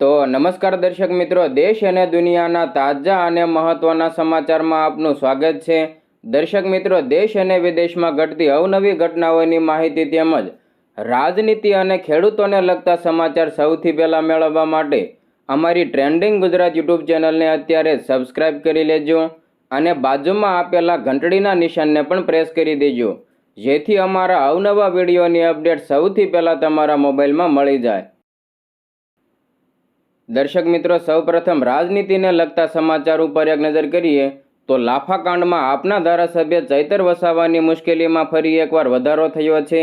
તો નમસ્કાર દર્શક મિત્રો, દેશ અને દુનિયાના તાજા અને મહત્વના સમાચારમાં આપનું સ્વાગત છે. દર્શક મિત્રો, દેશ અને વિદેશમાં ઘટતી અવનવી ઘટનાઓની માહિતી તેમજ રાજનીતિ અને ખેડૂતોને લગતા સમાચાર સૌથી પહેલાં મેળવવા માટે અમારી ટ્રેન્ડિંગ ગુજરાત યુટ્યુબ ચેનલને અત્યારે સબસ્ક્રાઇબ કરી લેજો અને બાજુમાં આપેલા ઘંટડીના નિશાનને પણ પ્રેસ કરી દેજો. જેથી અમારા અવનવા વિડીયોની અપડેટ સૌથી પહેલાં તમારા મોબાઈલમાં મળી જાય. દર્શક મિત્રો, સૌપ્રથમ રાજનીતિને લગતા સમાચાર ઉપર એક નજર કરીએ, તો લાફાકાંડમાં આપના ધારાસભ્ય ચૈતર વસાવાની મુશ્કેલીમાં ફરી એકવાર વધારો થયો છે.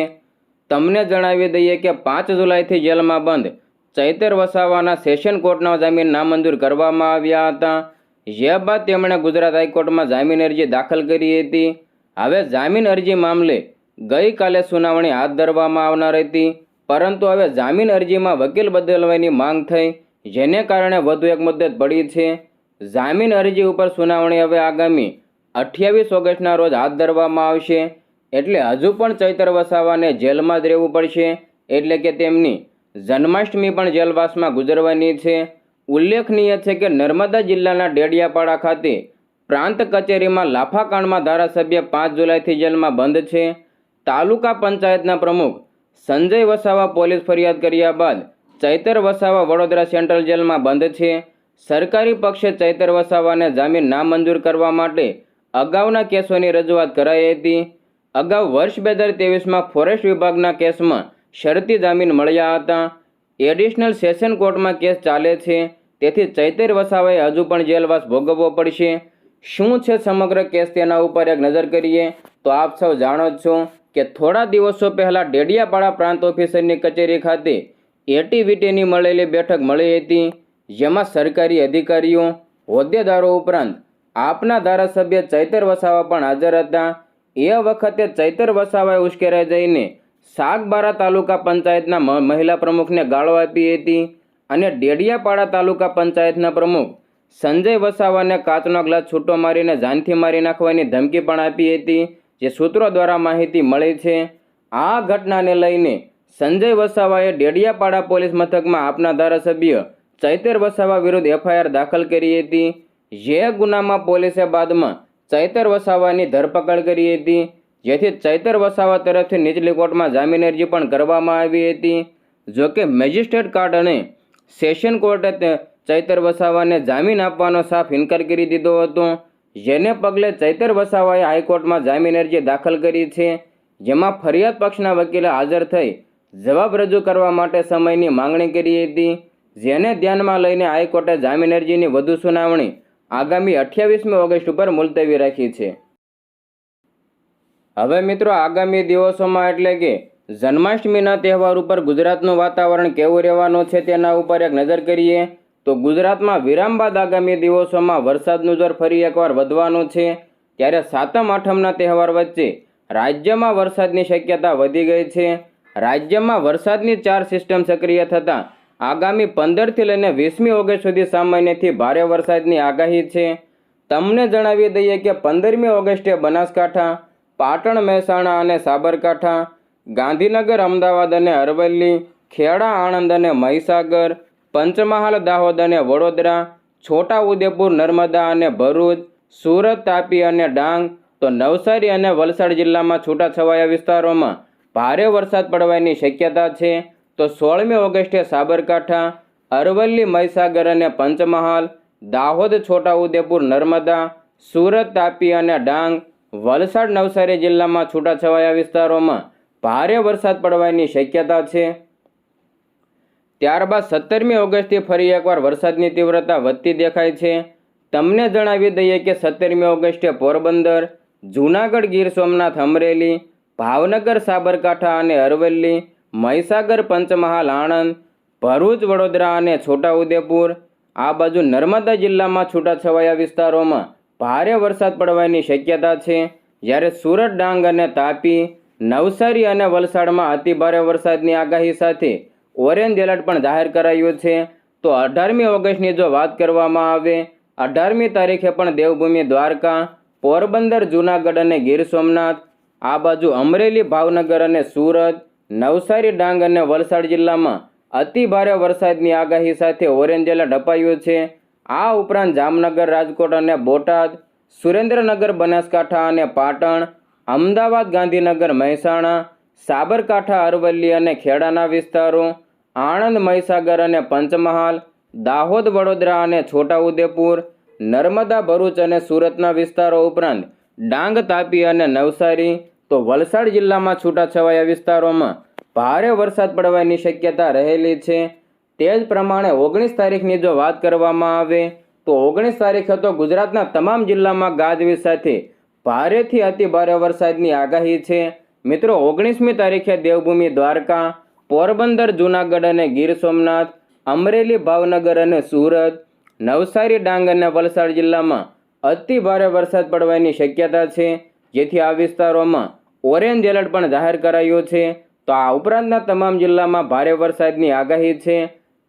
તમને જણાવી દઈએ કે પાંચ જુલાઈથી જેલમાં બંધ, ચૈતર વસાવાના સેશન કોર્ટના જામીન નામંજૂર કરવામાં આવ્યા હતા. જે બાદ તેમણે ગુજરાત હાઈકોર્ટમાં જામીન અરજી દાખલ કરી હતી. હવે જામીન અરજી મામલે ગઈકાલે સુનાવણી હાથ ધરવામાં આવનાર હતી, પરંતુ હવે જામીન અરજીમાં વકીલ બદલવાની માંગ થઈ. જેને કારણે વધુ એક મુદ્દત પડી છે. જામીન અરજી ઉપર સુનાવણી હવે આગામી અઠ્યાવીસ ઓગસ્ટના રોજ હાથ ધરવામાં આવશે. એટલે હજુ પણ ચૈતર વસાવાને જેલમાં જ રહેવું પડશે. એટલે કે તેમની જન્માષ્ટમી પણ જેલવાસમાં ગુજરવાની છે. ઉલ્લેખનીય છે કે નર્મદા જિલ્લાના ડેડિયાપાડા ખાતે પ્રાંત કચેરીમાં લાફાકાંડમાં ધારાસભ્ય પાંચ જુલાઈથી જેલમાં બંધ છે. તાલુકા પંચાયતના પ્રમુખ સંજય વસાવા પોલીસ ફરિયાદ કર્યા બાદ ચૈતર વસાવા વડોદરા સેન્ટ્રલ જેલમાં બંધ છે. સરકારી પક્ષે ચૈતર વસાવાને જામીન નામંજૂર કરવા માટે અગાઉના કેસોની રજૂઆત કરાઈ હતી. અગાઉ વર્ષ બે હજાર ત્રેવીસમાં ફોરેસ્ટ વિભાગના કેસમાં શરતી જામીન મળ્યા હતા. એડિશનલ સેશન કોર્ટમાં કેસ ચાલે છે. તેથી ચૈતર વસાવાએ હજુ પણ જેલવાસ ભોગવવો પડશે. શું છે સમગ્ર કેસ તેના ઉપર એક નજર કરીએ? તો આપ સૌ જાણો જ છો કે થોડા દિવસો પહેલાં ડેડિયાપાડા પ્રાંત ઓફિસરની કચેરી ખાતે એટીવીટીની મળેલી બેઠક મળી હતી, જેમાં સરકારી અધિકારીઓ, હોદ્દેદારો ઉપરાંત આપના ધારાસભ્ય ચૈતર વસાવા પણ હાજર હતા. એ વખતે ચૈતર વસાવાએ ઉશ્કેરાઈ જઈને સાગબારા તાલુકા પંચાયતના મહિલા પ્રમુખને ગાળો આપી હતી અને ડેડિયાપાડા તાલુકા પંચાયતના પ્રમુખ સંજય વસાવાને કાચનો ગ્લાસ છૂટો મારીને જાનથી મારી નાખવાની ધમકી પણ આપી હતી, જે સૂત્રો દ્વારા માહિતી મળી છે. આ ઘટનાને લઈને સંજય વસાવાએ ડેડિયાપાડા પોલીસ મથકમાં આપના ધારાસભ્ય ચૈતર વસાવા વિરુદ્ધ એફઆઈઆર દાખલ કરી હતી. જે ગુનામાં પોલીસે બાદમાં ચૈતર વસાવાની ધરપકડ કરી હતી, જેથી ચૈતર વસાવા તરફથી નીચલી કોર્ટમાં જામીન અરજી પણ કરવામાં આવી હતી. જોકે મેજિસ્ટ્રેટ કાર્ડ અને સેશન કોર્ટે ચૈતર વસાવાને જામીન આપવાનો સાફ ઇનકાર કરી દીધો હતો. જેને પગલે ચૈતર વસાવાએ હાઈકોર્ટમાં જામીન અરજી દાખલ કરી છે, જેમાં ફરિયાદ પક્ષના વકીલે હાજર થઈ જવાબ રજૂ કરવા માટે સમયની માંગણી કરી હતી, જેને ધ્યાનમાં લઈને હાઈકોર્ટે જામીન અરજીની વધુ સુનાવણી આગામી અઠ્યાવીસમી ઓગસ્ટ ઉપર મુલતવી રાખી છે. હવે મિત્રો, આગામી દિવસોમાં એટલે કે જન્માષ્ટમીના તહેવાર ઉપર ગુજરાતનું વાતાવરણ કેવું રહેવાનું છે તેના ઉપર એક નજર કરીએ, તો ગુજરાતમાં વિરામ બાદ આગામી દિવસોમાં વરસાદનું જોર ફરી એકવાર વધવાનું છે. ત્યારે સાતમ આઠમના તહેવાર વચ્ચે રાજ્યમાં વરસાદની શક્યતા વધી ગઈ છે. રાજ્યમાં વરસાદની ચાર સિસ્ટમ સક્રિય થતાં આગામી પંદરથી લઈને વીસમી ઓગસ્ટ સુધી સામાન્યથી ભારે વરસાદની આગાહી છે. તમને જણાવી દઈએ કે પંદરમી ઓગસ્ટે બનાસકાંઠા, પાટણ મહેસાણા અને સાબરકાંઠા, ગાંધીનગર, અમદાવાદ અને અરવલ્લી, ખેડા, આણંદ અને મહીસાગર, પંચમહાલ, દાહોદ અને વડોદરા છોટા ઉદેપુર નર્મદા અને ભરૂચ, સુરત, તાપી અને ડાંગ, તો નવસારી અને વલસાડ જિલ્લામાં છૂટાછવાયા વિસ્તારોમાં ભારે વરસાદ પડવાની શક્યતા છે. તો સોળમી ઓગસ્ટે સાબરકાંઠા, અરવલ્લી, મહીસાગર અને પંચમહાલ, દાહોદ, છોટાઉદેપુર, નર્મદા, સુરત, તાપી અને ડાંગ, વલસાડ, નવસારી જિલ્લામાં છૂટાછવાયા વિસ્તારોમાં ભારે વરસાદ પડવાની શક્યતા છે. ત્યારબાદ સત્તરમી ઓગસ્ટથી ફરી એકવાર વરસાદની તીવ્રતા વધતી દેખાય છે. તમને જણાવી દઈએ કે સત્તરમી ઓગસ્ટે પોરબંદર, જૂનાગઢ ગીર સોમનાથ અમરેલી ભાવનગર, સાબરકાંઠા અને અરવલ્લી, મહીસાગર, પંચમહાલ, આણંદ, ભરૂચ, વડોદરા અને છોટાઉદેપુર. આ બાજુ નર્મદા જિલ્લામાં છૂટાછવાયા વિસ્તારોમાં ભારે વરસાદ પડવાની શક્યતા છે. જ્યારે સુરત, ડાંગ અને તાપી, નવસારી અને વલસાડમાં અતિભારે વરસાદની આગાહી સાથે ઓરેન્જ એલર્ટ પણ જાહેર કરાયું છે. તો અઢારમી ઓગસ્ટની જો વાત કરવામાં આવે, અઢારમી તારીખે પણ દેવભૂમિ દ્વારકા, પોરબંદર, જૂનાગઢ અને ગીર સોમનાથ આ બાજુ અમરેલી, ભાવનગર અને સુરત, નવસારી, ડાંગ અને વલસાડ જિલ્લામાં અતિ ભારે વરસાદની આગાહી સાથે ઓરેન્જ એલર્ટ અપાયું છે. આ ઉપરાંત જામનગર, રાજકોટ અને બોટાદ, સુરેન્દ્રનગર, બનાસકાંઠા અને પાટણ, અમદાવાદ, ગાંધીનગર, મહેસાણા, સાબરકાંઠા, અરવલ્લી અને ખેડાના વિસ્તારો, આણંદ, મહીસાગર અને પંચમહાલ, દાહોદ, વડોદરા અને છોટાઉદેપુર, નર્મદા, ભરૂચ અને સુરતના વિસ્તારો ઉપરાંત ડાંગ, તાપી અને નવસારી તો વલસાડ જિલ્લામાં છૂટાછવાયા વિસ્તારોમાં ભારે વરસાદ પડવાની શક્યતા રહેલી છે. તે જ પ્રમાણે ઓગણીસ તારીખની જો વાત કરવામાં આવે, તો ઓગણીસ તારીખે તો ગુજરાતના તમામ જિલ્લામાં ગાજવીજ સાથે ભારેથી અતિ ભારે વરસાદની આગાહી છે. મિત્રો, ઓગણીસમી તારીખે દેવભૂમિ દ્વારકા, પોરબંદર, જૂનાગઢ અને ગીર સોમનાથ, અમરેલી, ભાવનગર અને સુરત, નવસારી, ડાંગ અને વલસાડ જિલ્લામાં અતિ ભારે વરસાદ પડવાની શક્યતા છે. જેથી આ વિસ્તારોમાં ઓરેન્જ એલર્ટ પણ જાહેર કરાયું છે. તો આ ઉપરાંતના તમામ જિલ્લામાં ભારે વરસાદની આગાહી છે.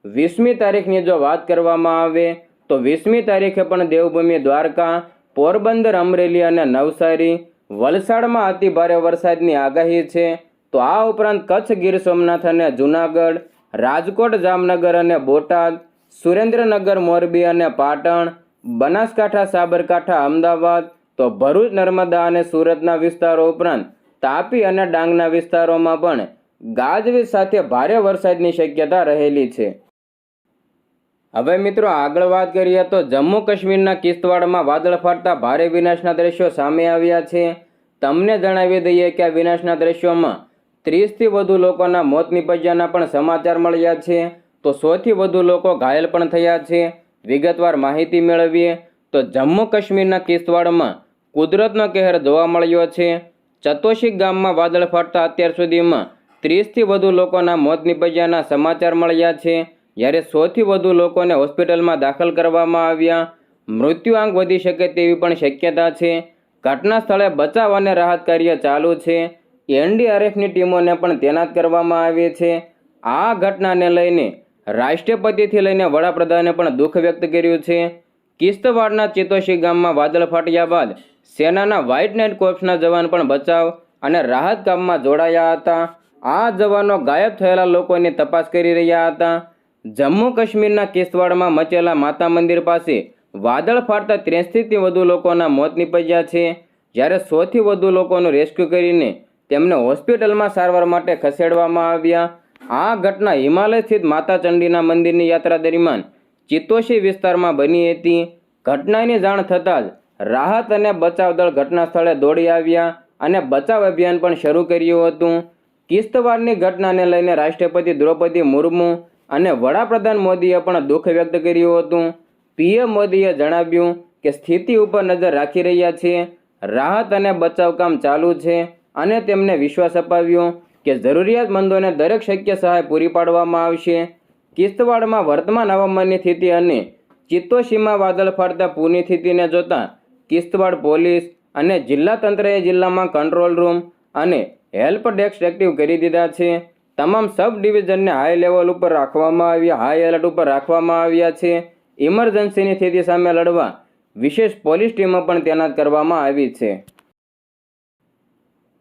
વીસમી તારીખની જો વાત કરવામાં આવે, તો વીસમી તારીખે પણ દેવભૂમિ દ્વારકા, પોરબંદર, અમરેલી અને નવસારી વલસાડમાં અતિ ભારે વરસાદની આગાહી છે. તો આ ઉપરાંત કચ્છ ગીર સોમનાથ અને જૂનાગઢ, રાજકોટ, જામનગર અને બોટાદ, સુરેન્દ્રનગર, મોરબી અને પાટણ, બનાસકાંઠા, સાબરકાંઠા, અમદાવાદ તો ભરૂચ, નર્મદા અને સુરતના વિસ્તારો ઉપરાંત તાપી અને ડાંગના વિસ્તારોમાં પણ ગાજવીજ સાથે ભારે વરસાદની શક્યતા રહેલી છે. હવે મિત્રો આગળ વાત કરીએ તો જમ્મુ કાશ્મીરના કિસ્તવાડમાં વાદળ ફાટતા ભારે વિનાશના દ્રશ્યો સામે આવ્યા છે. તમને જણાવી દઈએ કે આ વિનાશના દ્રશ્યોમાં ત્રીસથી વધુ લોકોના મોત નિપજ્યાના પણ સમાચાર મળ્યા છે. તો સોથી વધુ લોકો ઘાયલ પણ થયા છે. વિગતવાર માહિતી મેળવીએ તો જમ્મુ કાશ્મીરના કિશ્તવાડમાં કુદરતનો કહેર જોવા મળ્યો છે. ચતોશી ગામમાં વાદળ ફાટતા અત્યાર સુધીમાં ત્રીસથી વધુ લોકોના મોત નિપજ્યાના સમાચાર મળ્યા છે. જ્યારે સોથી વધુ લોકોને હોસ્પિટલમાં દાખલ કરવામાં આવ્યા. મૃત્યુઆંક વધી શકે તેવી પણ શક્યતા છે. ઘટના સ્થળે બચાવ અને રાહત કાર્ય ચાલુ છે. એનડીઆરએફની ટીમોને પણ તૈનાત કરવામાં આવી છે. આ ઘટનાને લઈને રાષ્ટ્રપતિથી લઈને વડાપ્રધાને પણ દુઃખ વ્યક્ત કર્યું છે. કિસ્તવાડના ચિતોશી ગામમાં વાદળ ફાટ્યા બાદ સેનાના વ્હાઇટ નાઇટ કોર્પ્સના જવાન પણ બચાવ અને રાહત કામમાં જોડાયા હતા. આ જવાનો ગાયબ થયેલા લોકોની તપાસ કરી રહ્યા હતા. જમ્મુ કાશ્મીરના કિશ્તવાડમાં મચેલા માતા મંદિર પાસે વાદળ ફાટતા ત્રેસઠથી વધુ લોકોના મોત નીપજ્યા છે. જ્યારે સોથી વધુ લોકોનું રેસ્ક્યુ કરીને તેમને હોસ્પિટલમાં સારવાર માટે ખસેડવામાં આવ્યા. આ ઘટના હિમાલય સ્થિત માતા ચંડીના મંદિરની યાત્રા દરમિયાન ચિત્તોશી વિસ્તારમાં બની હતી. ઘટનાની જાણ થતાં જ રાહત અને બચાવ દળ ઘટના સ્થળે દોડી આવ્યા અને બચાવ અભિયાન પણ શરૂ કર્યું હતું. કિસ્તવાડની ઘટનાને લઈને રાષ્ટ્રપતિ દ્રૌપદી મુર્મુ અને વડાપ્રધાન મોદીએ પણ દુઃખ વ્યક્ત કર્યું હતું. પીએમ મોદીએ જણાવ્યું કે સ્થિતિ ઉપર નજર રાખી રહ્યા છીએ રાહત અને બચાવ કામ ચાલુ છે અને તેમને વિશ્વાસ અપાવ્યો કે જરૂરિયાતમંદોને દરેક શક્ય સહાય પૂરી પાડવામાં આવશે. કિસ્તવાડમાં વર્તમાન હવામાનની સ્થિતિ અને ચિત્તોશીમાં વાદળ ફાટતા પૂરની સ્થિતિને જોતા કિશ્તવાડ પોલીસ અને જિલ્લા તંત્રએ જિલ્લામાં કંટ્રોલ રૂમ અને હેલ્પ ડેસ્ક એક્ટિવ કરી દીધા છે. તમામ સબ ડિવિઝનને હાઈ લેવલ ઉપર રાખવામાં આવ્યા, હાઈ એલર્ટ ઉપર રાખવામાં આવ્યા છે. ઇમરજન્સીની સ્થિતિ સામે લડવા વિશેષ પોલીસ ટીમો પણ તૈનાત કરવામાં આવી છે.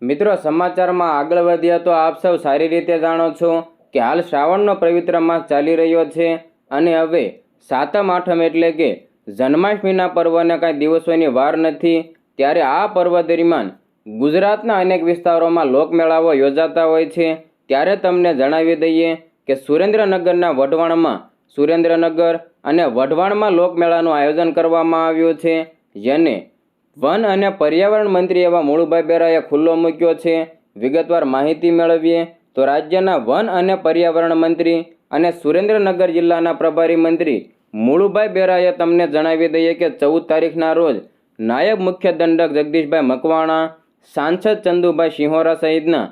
મિત્રો, સમાચારમાં આગળ વધ્યા તો આપ સૌ સારી રીતે જાણો છો કે હાલ શ્રાવણનો પવિત્ર માસ ચાલી રહ્યો છે અને હવે સાતમ આઠમ એટલે કે જન્માષ્ટમીના પર્વને કાંઈ દિવસોની વાર નથી, ત્યારે આ પર્વ દરમિયાન ગુજરાતના અનેક વિસ્તારોમાં લોકમેળાઓ યોજાતા હોય છે. ત્યારે તમને જણાવી દઈએ કે સુરેન્દ્રનગરના વઢવાણમાં સુરેન્દ્રનગર અને વઢવાણમાં લોકમેળાનું આયોજન કરવામાં આવ્યું છે, જેને વન અને પર્યાવરણ મંત્રી એવા મુળુભાઈ બેરાએ ખુલ્લો મૂક્યો છે. વિગતવાર માહિતી મેળવીએ તો રાજ્યના વન અને પર્યાવરણ મંત્રી અને સુરેન્દ્રનગર જિલ્લાના પ્રભારી મંત્રી મુળુભાઈ બેરાએ તમને જણાવી દઈએ કે ચૌદ તારીખના રોજ નાયબ મુખ્ય દંડક જગદીશભાઈ મકવાણા, સાંસદ ચંદુભાઈ સિંહોરા સહિતના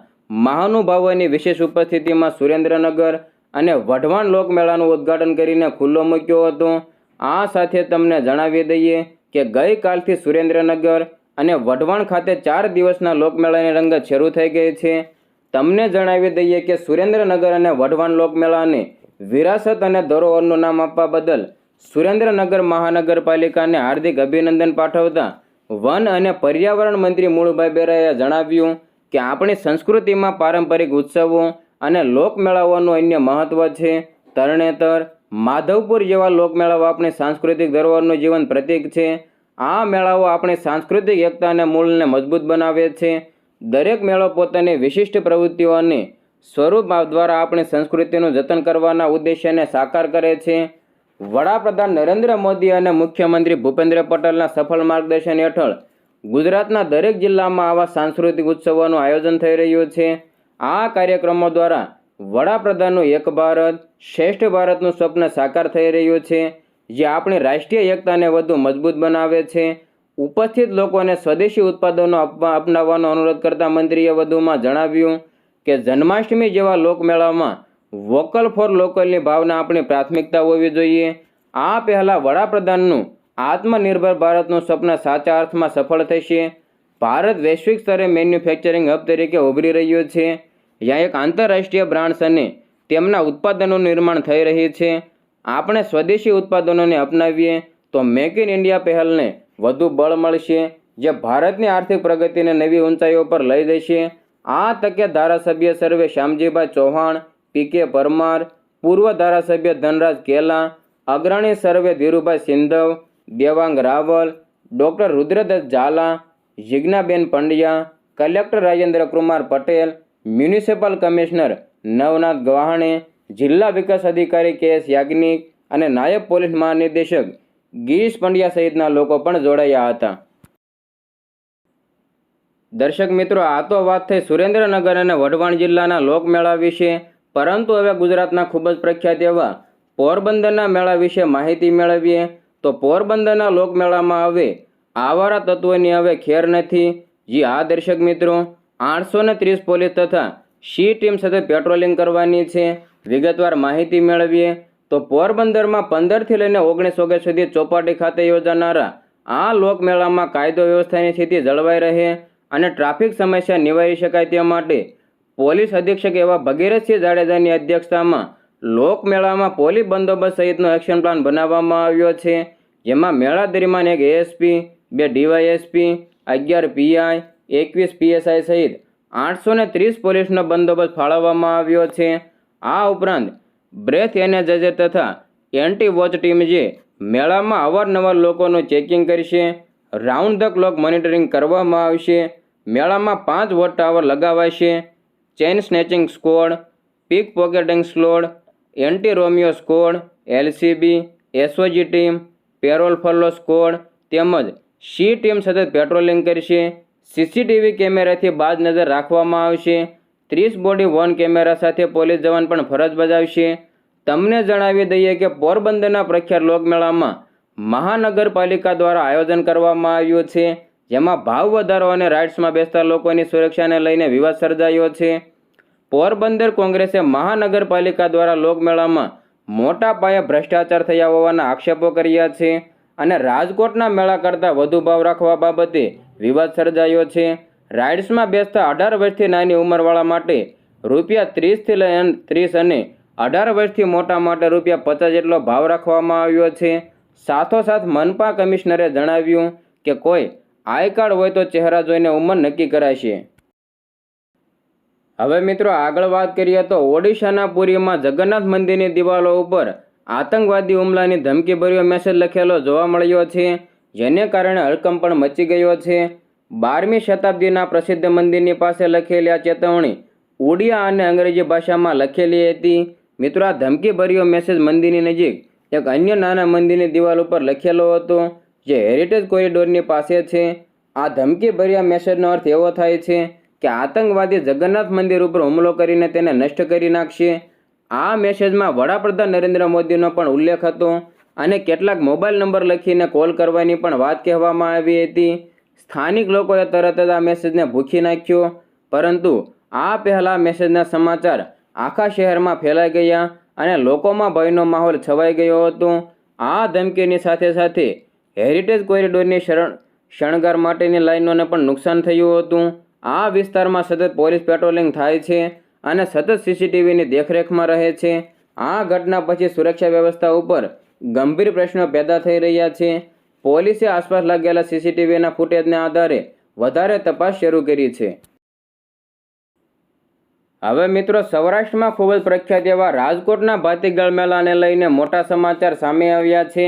મહાનુભાવોની વિશેષ ઉપસ્થિતિમાં સુરેન્દ્રનગર અને વઢવાણ લોકમેળાનું ઉદ્ઘાટન કરીને ખુલ્લો મૂક્યો હતો. આ સાથે તમને જણાવી દઈએ કે ગઈકાલથી સુરેન્દ્રનગર અને વઢવાણ ખાતે ચાર દિવસના લોકમેળાની રંગત શરૂ થઈ ગઈ છે. તમને જણાવી દઈએ કે સુરેન્દ્રનગર અને વઢવાણ લોકમેળાને વિરાસત અને ધરોહરનું નામ આપવા બદલ સુરેન્દ્રનગર મહાનગરપાલિકાને હાર્દિક અભિનંદન પાઠવતા વન અને પર્યાવરણ મંત્રી મૂળભાઈ બેરાએ જણાવ્યું કે આપણી સંસ્કૃતિમાં પારંપરિક ઉત્સવો અને લોકમેળાઓનું અન્ય મહત્વ છે. તરણેતર, માધવપુર જેવા લોકમેળાઓ આપણી સાંસ્કૃતિક ધરોહરનું જીવન પ્રતીક છે. આ મેળાઓ આપણી સાંસ્કૃતિક એકતા અને મૂળને મજબૂત બનાવે છે. દરેક મેળો પોતાની વિશિષ્ટ પ્રવૃત્તિઓ સ્વરૂપ દ્વારા આપણી સંસ્કૃતિનું જતન કરવાના ઉદ્દેશ્યને સાકાર કરે છે. વડાપ્રધાન નરેન્દ્ર મોદી અને મુખ્યમંત્રી ભૂપેન્દ્ર પટેલના સફળ માર્ગદર્શન હેઠળ ગુજરાતના દરેક જિલ્લામાં આવા સાંસ્કૃતિક ઉત્સવોનું આયોજન થઈ રહ્યું છે. આ કાર્યક્રમો દ્વારા વડાપ્રધાનનું એક ભારત, શ્રેષ્ઠ ભારતનું સ્વપ્ન સાકાર થઈ રહ્યું છે, જે આપણી રાષ્ટ્રીય એકતાને વધુ મજબૂત બનાવે છે. ઉપસ્થિત લોકોને સ્વદેશી ઉત્પાદનો અપનાવવાનો અનુરોધ કરતા મંત્રીએ વધુમાં જણાવ્યું કે જન્માષ્ટમી જેવા લોકમેળામાં વોકલ ફોર લોકલની ભાવના આપણી પ્રાથમિકતા હોવી જોઈએ. આ પહેલાં વડાપ્રધાનનું આત્મનિર્ભર ભારતનું સ્વપ્ન સાચા અર્થમાં સફળ થશે. ભારત વૈશ્વિક સ્તરે મેન્યુફેક્ચરિંગ હબ તરીકે ઉભરી રહ્યું છે. જ્યાં એક આંતરરાષ્ટ્રીય બ્રાન્ડ્સ અને તેમના ઉત્પાદનોનું નિર્માણ થઈ રહી છે. આપણે સ્વદેશી ઉત્પાદનોને અપનાવીએ તો મેક ઇન ઇન્ડિયા પહેલને વધુ બળ મળશે, જે ભારતની આર્થિક પ્રગતિને નવી ઊંચાઈઓ પર લઈ જશે. આ તકે ધારાસભ્ય સર્વે શ્યામજીભાઈ ચૌહાણ, પી કે પરમાર, પૂર્વ ધારાસભ્ય ધનરાજ કેલા અગ્રણી સર્વે Dhirubhai Sindhav, Devang Raval, doctor Rudradatt Jhala, Jignaben Pandya, collector Rajendra Kumar Patel, municipal commissioner Navnath Gavhane, જિલ્લા વિકાસ અધિકારી કે એસ યાજ્ઞિક અને નાયબ પોલીસ મહાનિર્દેશક ગિરીશ પંડ્યા સહિતના લોકો પણ જોડાયા હતા. દર્શક મિત્રો, આ તો વાત થઈ સુરેન્દ્રનગર અને વઢવાણ જિલ્લાના લોકમેળા વિશે. પરંતુ હવે ગુજરાતના ખૂબ જ પ્રખ્યાત એવા પોરબંદરના મેળા વિશે માહિતી મેળવીએ. તો પોરબંદરના લોકમેળામાં હવે આવારા તત્વોની હવે ખેર નથી. જી આ દર્શક મિત્રો, આઠસો ને ત્રીસ પોલીસ તથા સી ટીમ સાથે પેટ્રોલિંગ કરવાની છે. વિગતવાર માહિતી મેળવીએ. તો પોરબંદરમાં પંદરથી લઈને ઓગણીસ ઓગસ્ટ સુધી ચોપાટી ખાતે યોજાનારા આ લોકમેળામાં કાયદો વ્યવસ્થાની સ્થિતિ જળવાઈ રહે. અને ટ્રાફિક સમસ્યા નિવારી શકાય તે માટે પોલીસ અધિક્ષક એવા ભગીરથસિંહ જાડેજાની અધ્યક્ષતામાં લોકમેળામાં પોલીસ બંદોબસ્ત સહિતનો એક્શન પ્લાન બનાવવામાં આવ્યો છે. જેમાં મેળા દરમિયાન એક એએસપી બે ડીવાયએસપી અગિયાર પીઆઈ એકવીસ પીએસઆઈ સહિત આઠસો ને ત્રીસ પોલીસનો બંદોબસ્ત ફાળવવામાં આવ્યો છે. આ ઉપરાંત બ્રેથ એનેજાઇઝર તથા એન્ટી વોચ ટીમ જે મેળામાં અવારનવાર લોકોનું ચેકિંગ કરશે, રાઉન્ડ ધ ક્લોક મોનિટરિંગ કરવામાં આવશે મેળામાં પાંચ વોટ ટાવર લગાવાય છે. Chain snatching squad, pickpocketing squad anti Romeo squad, LCB, SOG team, parole furlough squad તેમજ સી ટીમ સતત પેટ્રોલિંગ કરશે. સીસીટીવી કેમેરાથી બાજ નજર રાખવામાં આવશે. ત્રીસ બોડી વન કેમેરા સાથે પોલીસ જવાન પણ ફરજ બજાવશે. તમને જણાવી દઈએ કે પોરબંદરના પ્રખ્યાત લોકમેળામાં મહાનગરપાલિકા દ્વારા આયોજન કરવામાં આવ્યું છે. જેમાં ભાવ વધારો અને રાઇડ્સમાં બેસતા લોકોની સુરક્ષાને લઈને વિવાદ સર્જાયો છે. પોરબંદર કોંગ્રેસે મહાનગરપાલિકા દ્વારા લોકમેળામાં મોટા પાયે ભ્રષ્ટાચાર થયા હોવાના આક્ષેપો કર્યા છે અને રાજકોટના મેળા કરતાં વધુ ભાવ રાખવા બાબતે વિવાદ સર્જાયો છે. રાઇડ્સમાં બેસતા અઢાર વર્ષથી નાની ઉંમરવાળા માટે રૂપિયા ત્રીસથી લઈને ત્રીસ અને અઢાર વર્ષથી મોટા માટે રૂપિયા પચાસ જેટલો ભાવ રાખવામાં આવ્યો છે. સાથોસાથ મનપા કમિશનરે જણાવ્યું કે કોઈ આઈ હોય તો ચહેરા જોઈને ઉંમર નક્કી કરાશે હવે મિત્રો આગળ વાત કરીએ તો ઓડિશાના પુરીમાં જગન્નાથ મંદિરની દિવાલો ઉપર આતંકવાદી હુમલાની ધમકીભર્યો મેસેજ લખેલો જોવા મળ્યો છે, જેને કારણે હડકંપ પણ મચી ગયો છે. બારમી શતાબ્દીના પ્રસિદ્ધ મંદિરની પાસે લખેલી આ ચેતવણી ઉડિયા અને અંગ્રેજી ભાષામાં લખેલી હતી. મિત્રો આ ધમકીભર્યો મેસેજ મંદિરની નજીક એક અન્ય નાના મંદિરની દિવાલ ઉપર લખેલો હતો. જે હેરિટેજ કોરિડોરની પાસે છે. આ ધમકીભર્યા મેસેજનો અર્થ એવો થાય છે કે આતંકવાદી જગન્નાથ મંદિર ઉપર હુમલો કરીને તેને નષ્ટ કરી નાખશે. આ મેસેજમાં વડાપ્રધાન નરેન્દ્ર મોદીનો પણ ઉલ્લેખ હતો અને કેટલાક મોબાઈલ નંબર લખીને કોલ કરવાની પણ વાત કહેવામાં આવી હતી. સ્થાનિક લોકોએ તરત જ આ મેસેજને ભૂખી નાખ્યો. પરંતુ આ પહેલાં મેસેજના સમાચાર આખા શહેરમાં ફેલાઈ ગયા અને લોકોમાં ભયનો માહોલ છવાઈ ગયો હતો. આ ધમકીની સાથે સાથે હેરિટેજ કોરિડોરની શરણ શણગાર માટેની લાઈનોને પણ નુકસાન થયું હતું. આ વિસ્તારમાં સતત પોલીસ પેટ્રોલિંગ થાય છે અને સતત સીસીટીવીની દેખરેખમાં રહે છે. આ ઘટના પછી સુરક્ષા વ્યવસ્થા ઉપર ગંભીર પ્રશ્નો પેદા થઈ રહ્યા છે. પોલીસે આસપાસ લાગેલા સીસીટીવીના ફૂટેજના આધારે વધારે તપાસ શરૂ કરી છે. હવે મિત્રો, સૌરાષ્ટ્રમાં ખૂબ જ પ્રખ્યાત એવા રાજકોટના ભાતીગળ મેળાને લઈને મોટા સમાચાર સામે આવ્યા છે.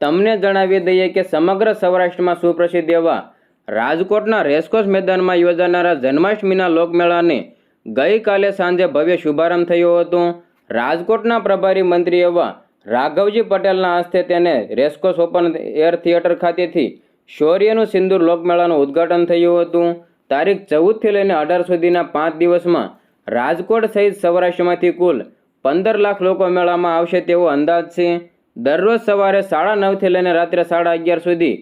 તમને જણાવી દઈએ કે સમગ્ર સૌરાષ્ટ્રમાં સુપ્રસિદ્ધ એવા રાજકોટના રેસકોર્સ મેદાનમાં યોજાનારા જન્માષ્ટમીના લોકમેળાને ગઈકાલે સાંજે ભવ્ય શુભારંભ થયો હતો. રાજકોટના પ્રભારી મંત્રી એવા રાઘવજી પટેલના હસ્તે તેને રેસકોર્સ ઓપન એર થિયેટર ખાતેથી શૌર્યનું સિંદૂર લોકમેળાનું ઉદ્ઘાટન થયું હતું. તારીખ ચૌદથી લઈને અઢાર સુધીના પાંચ દિવસમાં રાજકોટ સહિત સૌરાષ્ટ્રમાંથી કુલ પંદર લાખ લોકો મેળામાં આવશે તેવો અંદાજ છે. દરરોજ સવારે સાડા નવથી લઈને રાત્રે સાડા અગિયાર સુધી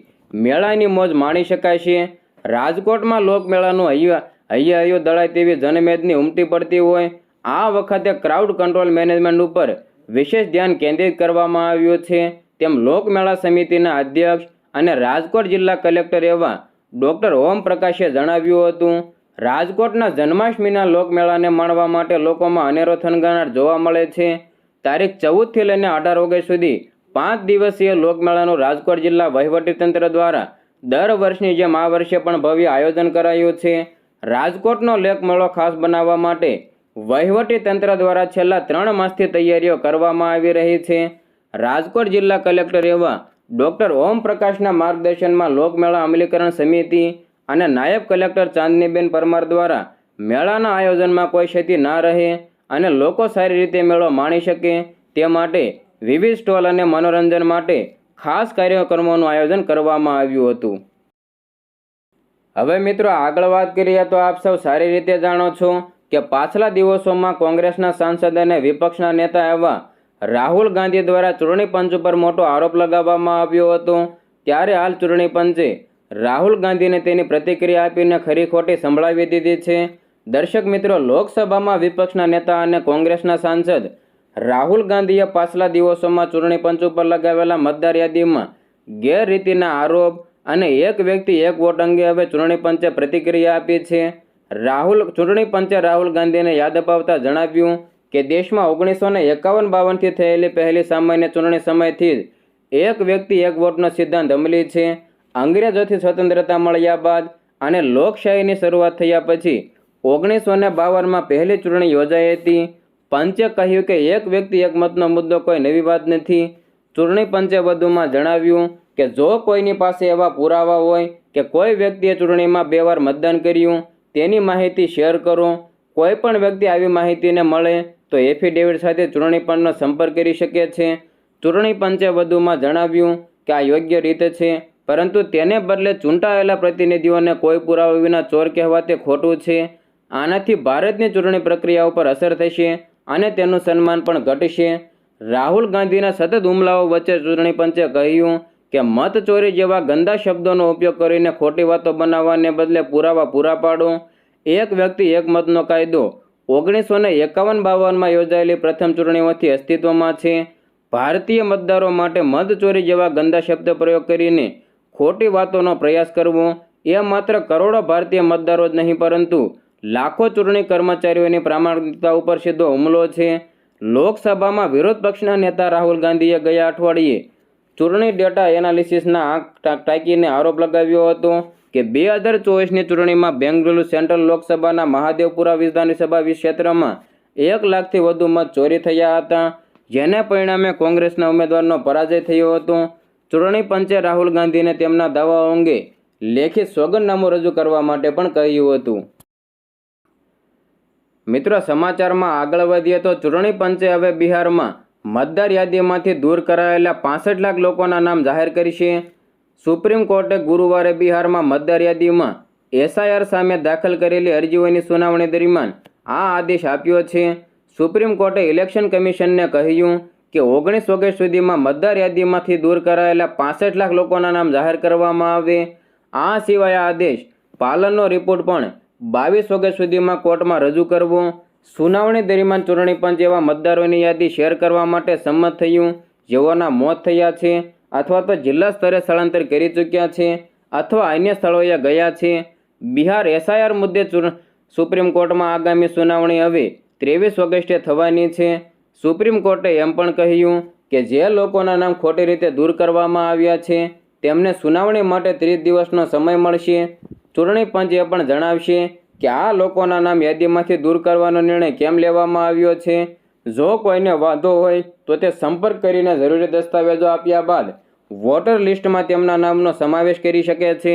મેળાની મોજ માણી શકાય છે. રાજકોટમાં લોકમેળાનું હૈયા હૈયા હૈયો દળાય તેવી જનમેદની ઉમટી પડતી હોય, આ વખતે ક્રાઉડ કંટ્રોલ મેનેજમેન્ટ ઉપર વિશેષ ધ્યાન કેન્દ્રિત કરવામાં આવ્યું છે. તેમ લોકમેળા સમિતિના અધ્યક્ષ અને રાજકોટ જિલ્લા કલેક્ટર એવા ડૉક્ટર ઓમ પ્રકાશે જણાવ્યું હતું, રાજકોટના જન્માષ્ટમીના લોકમેળાને માણવા માટે લોકોમાં અનેરો થનગનાટ જોવા મળે છે. તારીખ ચૌદથી લઈને અઢાર ઓગસ્ટ સુધી પાંચ દિવસીય લોકમેળાનું રાજકોટ જિલ્લા વહીવટીતંત્ર દ્વારા દર વર્ષની જેમ આ વર્ષે પણ ભવ્ય આયોજન કરાયું છે. રાજકોટનો લોકમેળો ખાસ બનાવવા માટે વહીવટી તંત્ર દ્વારા છેલ્લા ત્રણ માસથી તૈયારીઓ કરવામાં આવી રહી છે. રાજકોટ જિલ્લા કલેક્ટર એવા ડૉક્ટર ઓમ પ્રકાશના માર્ગદર્શનમાં લોકમેળા અમલીકરણ સમિતિ અને નાયબ કલેક્ટર ચાંદનીબેન પરમાર દ્વારા મેળાના આયોજનમાં કોઈ ક્ષતિ ના રહે. અને લોકો સારી રીતે મેળો માણી શકે તે માટે વિવિધ સ્ટોલ અને મનોરંજન માટે ખાસ કાર્યક્રમોનું આયોજન કરવામાં આવ્યું હતું. હવે મિત્રો આગળ વાત કરીએ તો આપ સૌ સારી રીતે જાણો છો કે પાછલા દિવસોમાં કોંગ્રેસના સાંસદ અને વિપક્ષના નેતા એવા રાહુલ ગાંધી દ્વારા ચૂંટણી પંચ ઉપર મોટો આરોપ લગાવવામાં આવ્યો હતો. ત્યારે હાલ ચૂંટણી પંચે રાહુલ ગાંધીને તેની પ્રતિક્રિયા આપીને ખરી ખોટી સંભળાવી દીધી છે. દર્શક મિત્રો, લોકસભામાં વિપક્ષના નેતા અને કોંગ્રેસના સાંસદ રાહુલ ગાંધીએ પાછલા દિવસોમાં ચૂંટણી પંચ ઉપર લગાવેલા મતદાર યાદીમાં ગેરરીતિના આરોપ અને એક વ્યક્તિ એક વોટ અંગે હવે ચૂંટણી પંચે પ્રતિક્રિયા આપી છે. રાહુલ, ચૂંટણી પંચે રાહુલ ગાંધીને યાદ અપાવતા જણાવ્યું કે દેશમાં ઓગણીસો ને એકાવન બાવનથી થયેલી પહેલી સામાન્ય ચૂંટણી સમયથી જ એક વ્યક્તિ એક વોટનો સિદ્ધાંત અમલી છે. અંગ્રેજોથી સ્વતંત્રતા મળ્યા બાદ અને લોકશાહીની શરૂઆત થયા પછી ઓગણીસો ને બાવનમાં પહેલી ચૂંટણી યોજાઈ હતી. પંચે કહ્યું કે એક વ્યક્તિ એક મતનો મુદ્દો કોઈ નવી વાત નથી. ચૂંટણી પંચે વધુમાં જણાવ્યું કે જો કોઈની પાસે એવા પુરાવા હોય કે કોઈ વ્યક્તિએ ચૂંટણીમાં બે વાર મતદાન કર્યું, તેની માહિતી શેર કરો. કોઈ પણ વ્યક્તિ આવી માહિતીને મળે તો એફિડેવિટ સાથે ચૂંટણી પંચનો સંપર્ક કરી શકે છે. ચૂંટણી પંચે વધુમાં જણાવ્યું કે આ યોગ્ય રીતે છે, પરંતુ તેને બદલે ચૂંટાયેલા પ્રતિનિધિઓને કોઈ પુરાવા વિના ચોર કહેવા તે ખોટું છે. આનાથી ભારતની ચૂંટણી પ્રક્રિયા ઉપર અસર થશે અને તેનું સન્માન પણ ઘટશે. રાહુલ ગાંધીના સતત હુમલાઓ વચ્ચે ચૂંટણી પંચે કહ્યું કે મત ચોરી જેવા ગંદા શબ્દોનો ઉપયોગ કરીને ખોટી વાતો બનાવવાને બદલે પુરાવા પૂરા પાડો. એક વ્યક્તિ એક મતનો કાયદો ઓગણીસો ને એકાવન બાવનમાં યોજાયેલી પ્રથમ ચૂંટણીઓથી અસ્તિત્વમાં છે. ભારતીય મતદારો માટે મત ચોરી જેવા ગંદા શબ્દ પ્રયોગ કરીને ખોટી વાતોનો પ્રયાસ કરવો એ માત્ર કરોડો ભારતીય મતદારો જ નહીં પરંતુ લાખો ચૂંટણી કર્મચારીઓની પ્રામાણિકતા ઉપર સીધો હુમલો છે. લોકસભામાં વિરોધ પક્ષના નેતા રાહુલ ગાંધીએ ગયા અઠવાડિયે ચૂંટણી ડેટા એનાલિસિસના આંક ટાંકીને આરોપ લગાવ્યો હતો કે બે હજાર ચોવીસની ચૂંટણીમાં બેંગલુરુ સેન્ટ્રલ લોકસભાના મહાદેવપુરા વિધાનસભા ક્ષેત્રમાં એક લાખથી વધુ મત ચોરી થયા હતા. જેને પરિણામે કોંગ્રેસના ઉમેદવારનો પરાજય થયો હતો. ચૂંટણી પંચે રાહુલ ગાંધીને તેમના દાવાઓ અંગે લેખિત સોગંદનામું રજૂ કરવા માટે પણ કહ્યું હતું. મિત્રો, સમાચારમાં આગળ વધીએ તો ચૂંટણી પંચે હવે બિહારમાં મતદાર યાદીમાંથી દૂર કરાયેલા પાસઠ લાખ લોકોના નામ જાહેર કરશે સુપ્રીમ કોર્ટે ગુરુવારે બિહારમાં મતદાર યાદીમાં એસઆઈઆર સામે દાખલ કરેલી અરજીઓની સુનાવણી દરમિયાન આ આદેશ આપ્યો છે. સુપ્રીમ કોર્ટે ઇલેક્શન કમિશનને કહ્યું કે ઓગણીસ ઓગસ્ટ સુધીમાં મતદાર યાદીમાંથી દૂર કરાયેલા પાસઠ લાખ લોકોના નામ જાહેર કરવામાં આવે. આ સિવાય આદેશ પાલનનો રિપોર્ટ પણ બાવીસ ઓગસ્ટ સુધીમાં કોર્ટમાં રજૂ કરવો, સુનાવણી દરમિયાન ચૂંટણી પંચ એવા મતદારોની યાદી શેર કરવા માટે સંમત થયું. જેઓના મોત થયા છે અથવા તો જિલ્લા સ્તરે સ્થળાંતર કરી ચૂક્યા છે અથવા અન્ય સ્થળોએ ગયા છે. બિહાર એસઆઈઆર મુદ્દે સુપ્રીમ કોર્ટમાં આગામી સુનાવણી હવે ત્રેવીસ ઓગસ્ટે થવાની છે. સુપ્રીમ કોર્ટે એમ પણ કહ્યું કે જે લોકોના નામ ખોટી રીતે દૂર કરવામાં આવ્યા છે, તેમને સુનાવણી માટે ત્રીસ દિવસનો સમય મળશે. ચૂંટણી પંચ એ પણ જણાવશે કે આ લોકોના નામ યાદીમાંથી દૂર કરવાનો નિર્ણય કેમ લેવામાં આવ્યો છે? જો કોઈને વાંધો હોય તો તે સંપર્ક કરીને જરૂરી દસ્તાવેજો આપ્યા બાદ વોટર લિસ્ટમાં તેમના નામનો સમાવેશ કરી શકે છે.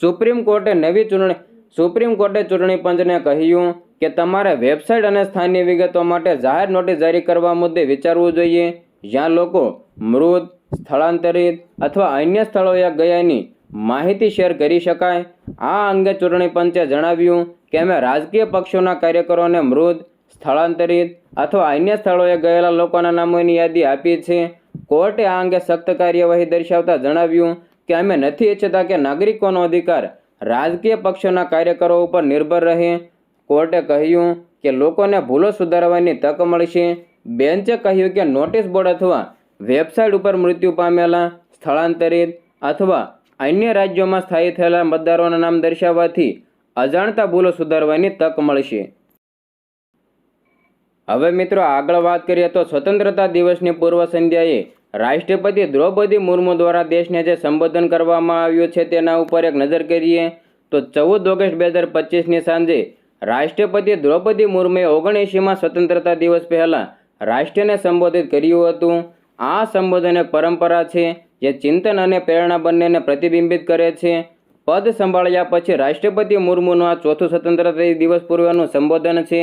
સુપ્રીમ કોર્ટે નવી ચૂંટણી, સુપ્રીમ કોર્ટે ચૂંટણી પંચને કહ્યું કે તમારે વેબસાઇટ અને સ્થાનની વિગતો માટે જાહેર નોટિસ જારી કરવા મુદ્દે વિચારવું જોઈએ. જ્યાં લોકો મૃત, સ્થળાંતરિત અથવા અન્ય સ્થળોએ ગયાની માહિતી શેર કરી શકાય. આ અંગે ચૂંટણી પંચે જણાવ્યું કે અમે રાજકીય પક્ષોના કાર્યકરોને મૃત, સ્થળાંતરિત અથવા અન્ય સ્થળોએ ગયેલા લોકોના નામોની યાદી આપી છે કોર્ટે આ અંગે સખ્ત કાર્યવાહી દર્શાવતા જણાવ્યું કે અમે નથી ઈચ્છતા કે નાગરિકોનો અધિકાર રાજકીય પક્ષોના કાર્યકરો ઉપર નિર્ભર રહે. કોર્ટે કહ્યું કે લોકોને ભૂલો સુધારવાની તક મળશે. બેન્ચે કહ્યું કે નોટિસ બોર્ડ અથવા વેબસાઇટ ઉપર મૃત્યુ પામેલા, સ્થળાંતરિત અથવા અન્ય રાજ્યોમાં સ્થાયી થયેલા મતદારોના નામ દર્શાવવાથી અજાણતા ભૂલો સુધારવાની તક મળશે. હવે મિત્રો આગળ વાત કરીએ તો સ્વતંત્રતા દિવસની પૂર્વ સંધ્યાએ રાષ્ટ્રપતિ દ્રૌપદી મુર્મુ દ્વારા દેશને જે સંબોધન કરવામાં આવ્યું છે તેના ઉપર એક નજર કરીએ તો ચૌદ ઓગસ્ટ બે હજાર પચીસની સાંજે રાષ્ટ્રપતિ દ્રૌપદી મુર્મુએ ઓગણએંશીમાં સ્વતંત્રતા દિવસ પહેલાં રાષ્ટ્રને સંબોધિત કર્યું હતું. આ સંબોધન એક પરંપરા છે. જે ચિંતન અને પ્રેરણા બંનેને પ્રતિબિંબિત કરે છે. પદ સંભાળ્યા પછી રાષ્ટ્રપતિ મુર્મુનું આ ચોથું સ્વતંત્રતા દિવસ પૂર્વનું સંબોધન છે.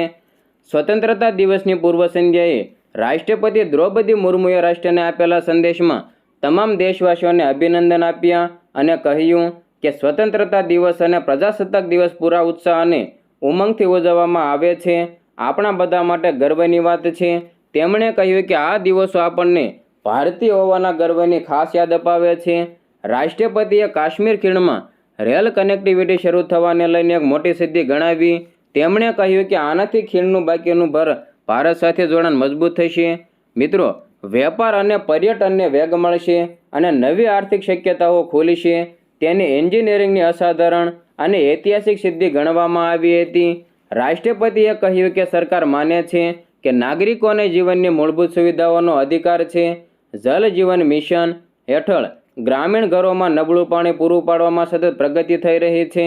સ્વતંત્રતા દિવસની પૂર્વ સંધ્યાએ રાષ્ટ્રપતિ દ્રૌપદી મુર્મુએ રાષ્ટ્રને આપેલા સંદેશમાં તમામ દેશવાસીઓને અભિનંદન આપ્યા અને કહ્યું કે સ્વતંત્રતા દિવસ અને પ્રજાસત્તાક દિવસ પૂરા ઉત્સાહ અને ઉમંગથી ઉજવવામાં આવે છે. આપણા બધા માટે ગર્વની વાત છે. તેમણે કહ્યું કે આ દિવસો આપણને ભારતીય હોવાના ગર્વની ખાસ યાદ અપાવે છે. રાષ્ટ્રપતિએ કાશ્મીર ખીણમાં રેલ કનેક્ટિવિટી શરૂ થવાને લઈને એક મોટી સિદ્ધિ ગણાવી. તેમણે કહ્યું કે આનાથી ખીણનું બાકીનું ભર ભારત સાથે જોડાણ મજબૂત થશે. મિત્રો, વેપાર અને પર્યટનને વેગ મળશે અને નવી આર્થિક શક્યતાઓ ખુલશે. તેની એન્જિનિયરિંગની અસાધારણ અને ઐતિહાસિક સિદ્ધિ ગણવામાં આવી હતી. રાષ્ટ્રપતિએ કહ્યું કે સરકાર માને છે કે નાગરિકોને જીવનની મૂળભૂત સુવિધાઓનો અધિકાર છે. જલ જીવન મિશન હેઠળ ગ્રામીણ ઘરોમાં નબળું પાણી પૂરું પાડવામાં સતત પ્રગતિ થઈ રહી છે.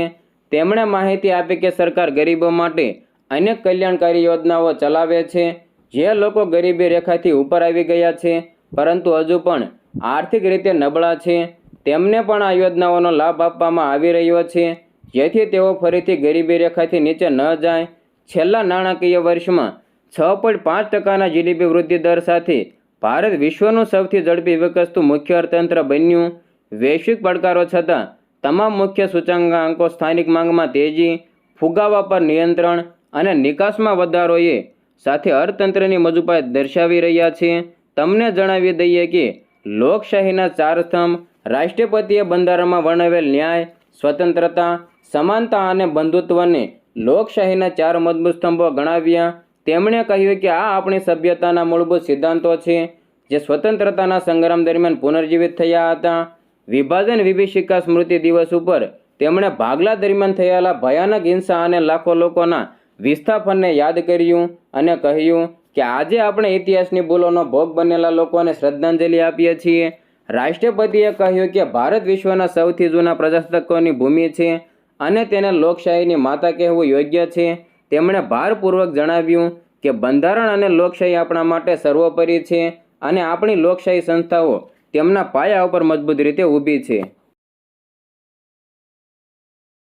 તેમણે માહિતી આપી કે સરકાર ગરીબો માટે અનેક કલ્યાણકારી યોજનાઓ ચલાવે છે. જે લોકો ગરીબી રેખાથી ઉપર આવી ગયા છે, પરંતુ હજુ પણ આર્થિક રીતે નબળા છે. તેમને પણ આ યોજનાઓનો લાભ આપવામાં આવી રહ્યો છે. જેથી તેઓ ફરીથી ગરીબી રેખાથી નીચે ન જાય. છેલ્લા નાણાકીય વર્ષમાં છ પોઈન્ટ પાંચ ટકાના જીડીપી વૃદ્ધિ દર સાથે ભારત વિશ્વનું સૌથી ઝડપી વિકસતું મુખ્ય અર્થતંત્ર બન્યું. વૈશ્વિક પડકારો છતાં, તમામ મુખ્ય સૂચકાંકો સ્થાનિક માંગમાં તેજી, ફુગાવા પર નિયંત્રણ અને નિકાસમાં વધારોએ સાથે અર્થતંત્રની મજબૂતાઈ દર્શાવી રહ્યા છે તમને જણાવી દઈએ કે, લોકશાહીના ચાર સ્તંભ, રાષ્ટ્રપતિએ બંધારણમાં વર્ણવેલ ન્યાય, સ્વતંત્રતા, સમાનતા અને બંધુત્વને લોકશાહીના ચાર મજબૂત સ્તંભો ગણાવ્યા. તેમણે કહ્યું કે આ આપણી સભ્યતાના મૂળભૂત સિદ્ધાંતો છે, જે સ્વતંત્રતાના સંગ્રામ દરમિયાન પુનર્જીવિત થયા હતા. વિભાજન વિભીષિકા સ્મૃતિ દિવસ ઉપર તેમણે ભાગલા દરમિયાન થયેલા ભયાનક હિંસા અને લાખો લોકોના વિસ્થાપનને યાદ કર્યું અને કહ્યું કે આજે આપણે ઇતિહાસની ભૂલોનો ભોગ બનેલા લોકોને શ્રદ્ધાંજલિ આપીએ છીએ. રાષ્ટ્રપતિએ કહ્યું કે ભારત વિશ્વના સૌથી જૂના પ્રજાસત્તાકોની ભૂમિ છે અને તેને લોકશાહીની માતા કહેવું યોગ્ય છે. તેમણે ભારપૂર્વક જણાવ્યું કે બંધારણ અને લોકશાહી આપણા માટે સર્વોપરી છે અને આપણી લોકશાહી સંસ્થાઓ તેમના પાયા ઉપર મજબૂત રીતે ઊભી છે.